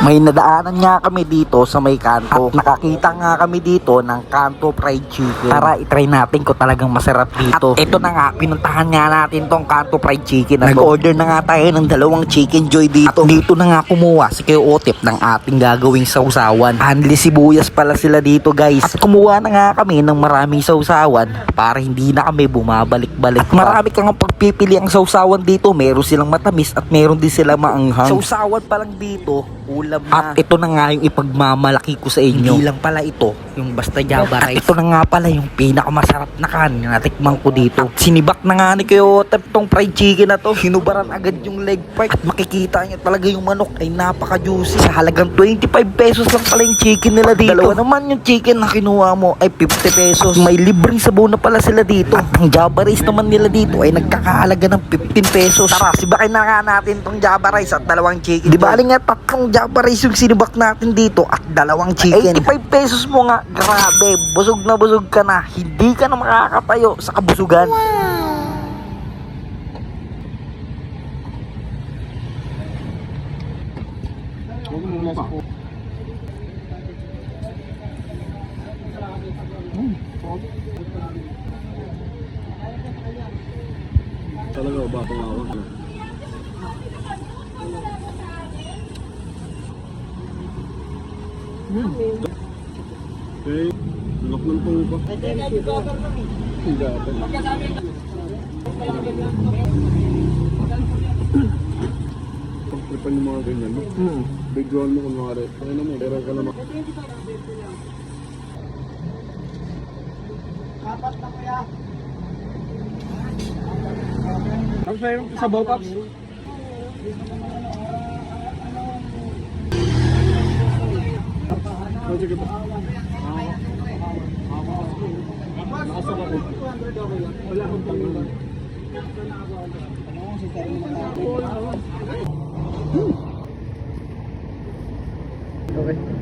May nadaanan nga kami dito sa may kanto. At nakakita nga kami dito ng kanto fried chicken. Para itry natin kung talagang masarap dito. At ito na nga, pinuntahan nga natin tong kanto fried chicken. na. Nag-order na nga tayo ng dalawang chicken joy dito. At dito na nga kumuha si Kuya Otip ng ating gagawing sausawan. Hanli sibuyas pala sila dito guys. At kumuha na nga kami ng maraming sausawan para hindi na kami bumabalik-balik. At marami kang pagpipili ang sausawan dito. Meron silang matamis at meron din sila maanghang. Sausawan pa lang dito, ulam na. At ito na nga yung ipagmamalaki ko sa inyo. Hindi lang pala ito, yung basta java rice. At ito na nga pala yung pinakamasarap na kanin na natikman ko dito. At sinibak na nga ni Otep tong fried chicken na to. Hinubaran agad yung leg part. At makikita niyo talaga yung manok ay napaka-juicy. Sa halagang 25 pesos lang pala yung chicken nila dito. Dalawa naman yung chicken na kinuha mo ay 50 pesos. May libreng sabaw na pala sila dito. At ang java rice naman nila dito ay nagkakahalaga ng 15 pesos. Tara, sibakin na nga natin tong java rice at dalawang chicken. Di ba nga tatlong java rice yung sinibak natin dito at dalawang chicken. 85 pesos mo nga, grabe. Busog na busog ka na. Hindi ka na makakatayo sa kabusugan. Talaga ba tumawag na? Okay. Lock ng tungo pa. Hindi ata. Pagtripan yung mga ganyan, no? Hmm. Bigyan mo kung mga rin. Ano mo, pera ka naman. Tapos mayroon sa Bopaps. Oh, Okay.